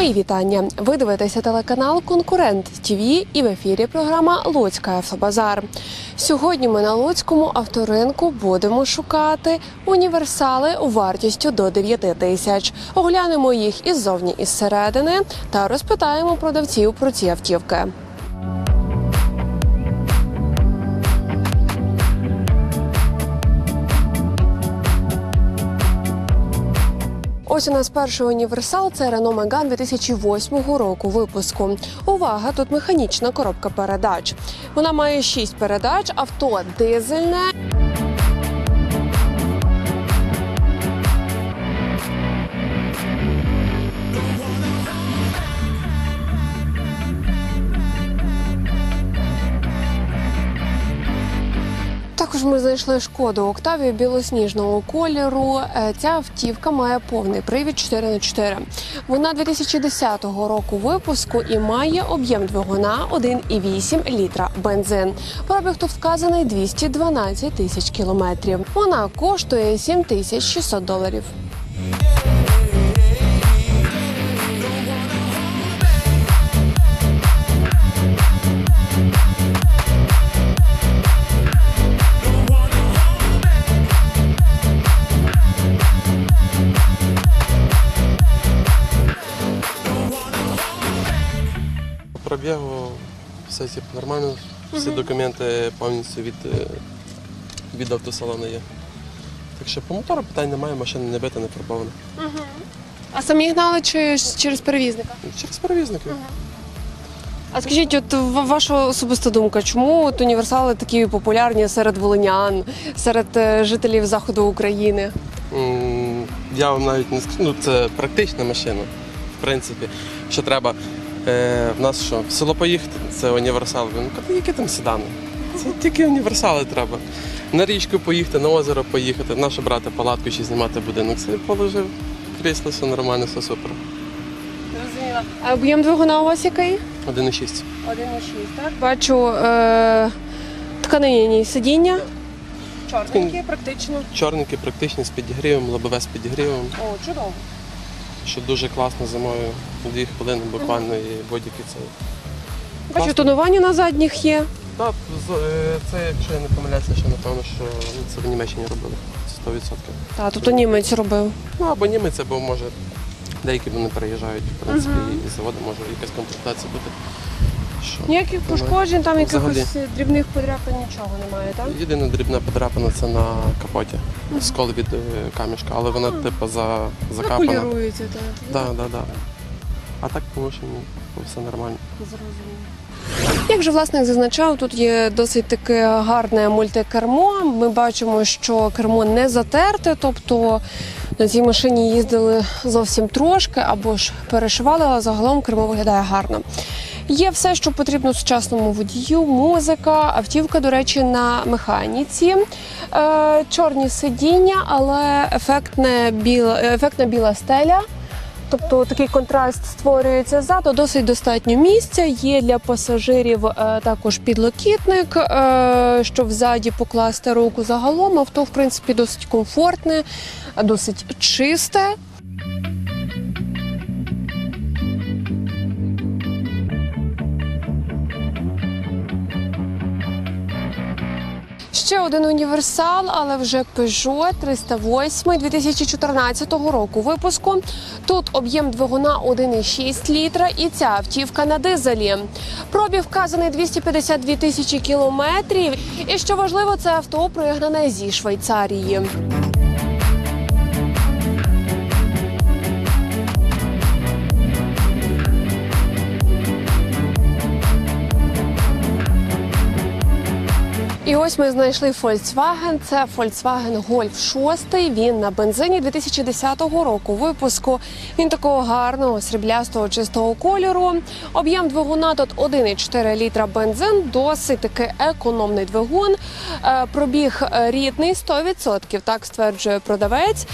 Мої вітання. Ви дивитеся телеканал Конкурент ТВ і в ефірі програма Луцька Автобазар. Сьогодні ми на Луцькому авторинку будемо шукати універсали вартістю до 9 тисяч. Оглянемо їх іззовні і зсередини та розпитаємо продавців про ці автівки. Ось у нас перший універсал це Renault Megane 2008 року випуску. Увага! Тут механічна коробка передач. Вона має 6 передач, авто дизельне. Також ми знайшли шкоду Октавію білосніжного кольору. Е, Ця автівка має повний привід 4х4. Вона 2010 року випуску і має об'єм двигуна 1,8 літра бензин. Пробіг тут вказаний 212 тисяч кілометрів. Вона коштує 7600 доларів. Пробігу все типу, нормально, всі документи повністю від, е, від автосалону є. Так що по мотору питань немає, машина не бита, не фарбована. А самі гнали чи через перевізника? Через перевізників. А скажіть, от ваша особиста думка, чому от універсали такі популярні серед волинян, серед е, жителів заходу України? Я вам навіть не скажу, ну це практична машина, в принципі. Що треба, е, в нас що, в село поїхати, це універсал. Ну, кажу, які там седани? Це тільки універсали треба. На річку поїхати, на озеро поїхати, нащо брати палатку чи знімати будинок. Це положив, крісло, все нормально, все супер. Зрозуміла. А об'єм двигуна у вас який? 1,6. 1,6, так? Бачу е- тканині сидіння. Чорненькі, практично. Чорненький, практичний з підігрівом, лобове з підігрівом, О, чудово. Що дуже класно зимою. Дві хвилини буквально і будь-який це. Бачу, Класно. тонування на задніх є. Так, з- е, це, якщо я не помиляюся, ще напевно, що ну, це в Німеччині робили. Це 100%. Та, тут німець робив. Ну або німець, або може деякі вони переїжджають, в принципі, і заводи може якась комплектація бути. Що? Ніяких пошкоджень, там взагалі. якихось дрібних подряпин нічого немає, так? Єдина дрібна подряпина це на капоті. Скол від е, камішка, але вона типу за, закапана. Полірується, так. Так, так, так. А так по все нормально. Зрозуміло. Як же власник зазначав, тут є досить таке гарне мультикермо. Ми бачимо, що кермо не затерте, тобто на цій машині їздили зовсім трошки або ж перешивали, але загалом кермо виглядає гарно. Є все, що потрібно сучасному водію, музика, автівка, до речі, на механіці, е, чорні сидіння, але ефектне біла, ефектна біла стеля. Тобто такий контраст створюється ззаду, досить достатньо місця. Є для пасажирів е, також підлокітник, е, щоб ззаді покласти руку загалом. Авто, в принципі, досить комфортне, досить чисте. Один універсал, але вже Peugeot 308 2014 року випуску. Тут об'єм двигуна 1,6 літра і ця автівка на дизелі. Пробіг вказаний 252 тисячі кілометрів. І що важливо, це авто пригнане зі Швейцарії. І ось ми знайшли Volkswagen. Це Volkswagen Golf 6. Він на бензині 2010 року випуску. Він такого гарного сріблястого чистого кольору. Об'єм двигуна тут 1,4 літра бензин, досить таки економний двигун. Е, Пробіг е, рідний 100%, так стверджує продавець.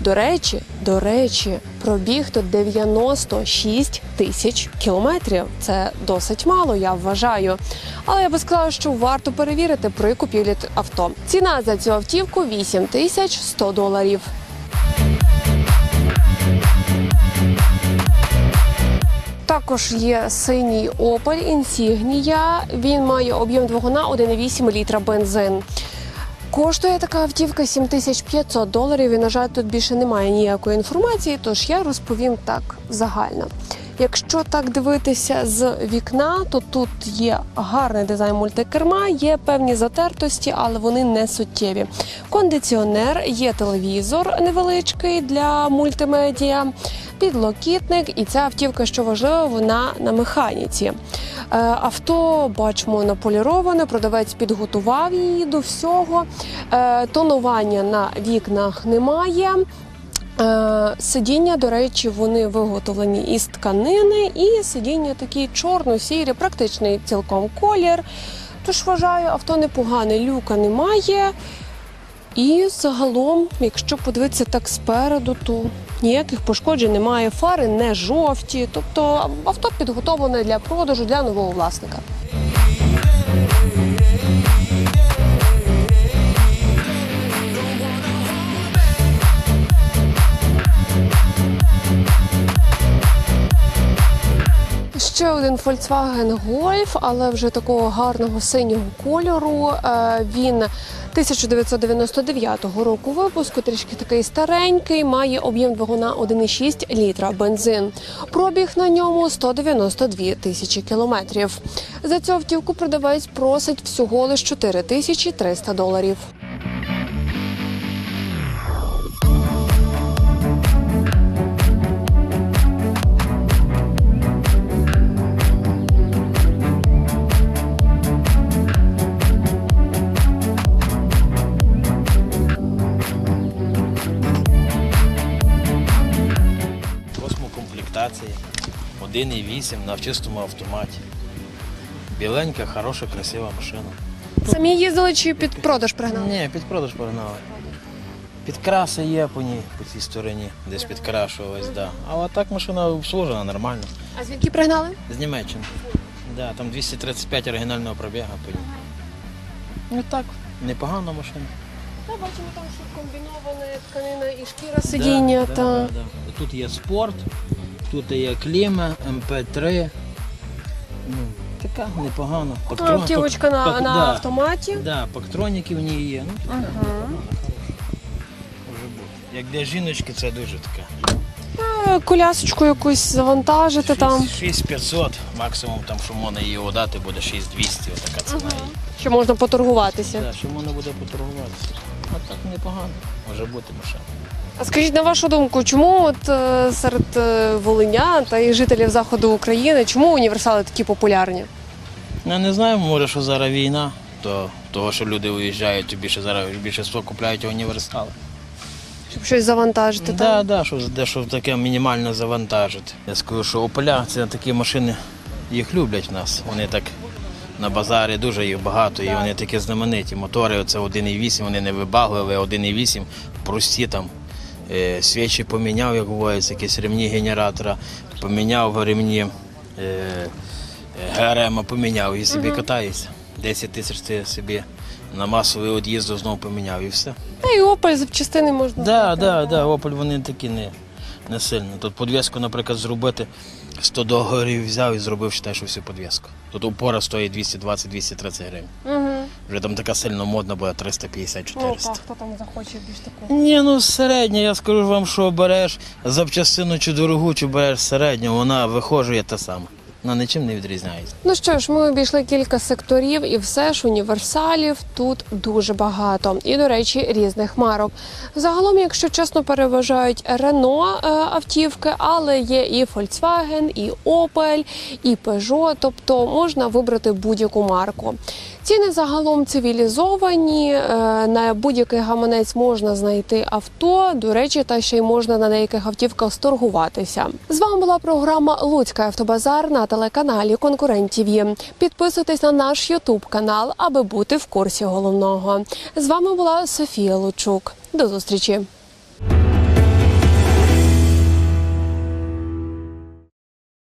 До речі, до речі, пробіг тут 96 тисяч кілометрів. Це досить мало, я вважаю. Але я би сказала, що варто перевірити при купівлі авто. Ціна за цю автівку 8 тисяч 100 доларів. Також є синій Opel Insignia. Він має об'єм двигуна 1,8 літра бензин. Коштує така автівка 7500 доларів. І, на жаль, тут більше немає ніякої інформації, тож я розповім так загально. Якщо так дивитися з вікна, то тут є гарний дизайн мультикерма, є певні затертості, але вони не суттєві. Кондиціонер, є телевізор невеличкий для мультимедіа, підлокітник, і ця автівка, що важливо, вона на механіці. Е, Авто бачимо наполіроване, продавець підготував її до всього. Е, Тонування на вікнах немає. Е, Сидіння, до речі, вони виготовлені із тканини, і сидіння такі чорно-сірі, практичний цілком колір. Тож вважаю, авто непогане, люка немає. І загалом, якщо подивитися так спереду, то ніяких пошкоджень немає. Фари не жовті. Тобто авто підготовлене для продажу для нового власника. Ще один Volkswagen Golf, але вже такого гарного синього кольору. Е, Він 1999 року випуску, трішки такий старенький, має об'єм двигуна 1,6 літра бензин. Пробіг на ньому 192 тисячі кілометрів. За цю автівку продавець просить всього лиш 4 тисячі 300 доларів. Комплектації, 1,8 на чистому автоматі. Біленька, хороша, красива машина. Самі їздили чи під продаж пригнали? Ні, під продаж погнали. Підкраси є по ній, по цій стороні, десь підкрашувалась, да. Але так машина обслужена нормально. А звідки пригнали? З Німеччини. Да, там 235 оригінального пробіга по ній. Ну так, непогана машина. Та бачимо там, що комбіноване тканина і шкіра сидіння. Да, та... да, да, да. Тут є спорт, тут є кліма, МП3. Ну, така непогана. Пактрон- Автівочка на, пак- на да, автоматі. Да, пактроніки в ній є. Ну, така Ага. може бути. Як для жіночки це дуже така. Е, Колясочку якусь завантажити там, 6500, максимум там, що можна її отдати, буде 6200, отака ціна. її. що можна поторгуватися. Да, що можна буде поторгуватися. А так непогано, може бути машина. А скажіть, на вашу думку, чому от е, серед е, волинян та і жителів заходу України, чому універсали такі популярні? Я не знаю, може, що зараз війна, то того, що люди виїжджають, то більше зараз більшість купляють універсали. Щоб щось завантажити Так, да, да, що дещо таке мінімально завантажити. Я скажу, що Опеля це такі машини, їх люблять в нас. Вони так на базарі дуже їх багато, і вони такі знамениті. Мотори оце 1,8, вони не вибагливі, 1,8, прості там. Е, свічі поміняв, як говориться, якісь ремні генератора, поміняв ремні е, е, ГРМ поміняв і собі катаєшся. 10 тисяч ти собі на масовий од'їзд знову поміняв і все. Та і Opel запчастини можна. Да, знайти. да, да, Opel вони такі не, не сильні. Тут подвіску, наприклад, зробити 100 доларів взяв і зробив, ще що всю подвіску. Тут упора стоїть 220-230 гривень. Угу. Вже там така сильно модна була 350-400. Ну так, хто там захоче більш таку. Ні, ну середня, я скажу вам, що береш запчастину чи дорогу, чи береш середню, вона вихожує та сама. Вона нічим не відрізняється. Ну що ж, ми обійшли кілька секторів, і все ж універсалів тут дуже багато. І, до речі, різних марок. Загалом, якщо чесно, переважають Рено автівки, але є і Volkswagen, і Opel, і Peugeot, тобто можна вибрати будь-яку марку. Ціни загалом цивілізовані. е, На будь-який гаманець можна знайти авто. До речі, та ще й можна на деяких автівках сторгуватися. З вами була програма Луцька автобазар на телеканалі Конкурент є Підписуйтесь на наш Ютуб канал, аби бути в курсі головного. З вами була Софія Лучук. До зустрічі.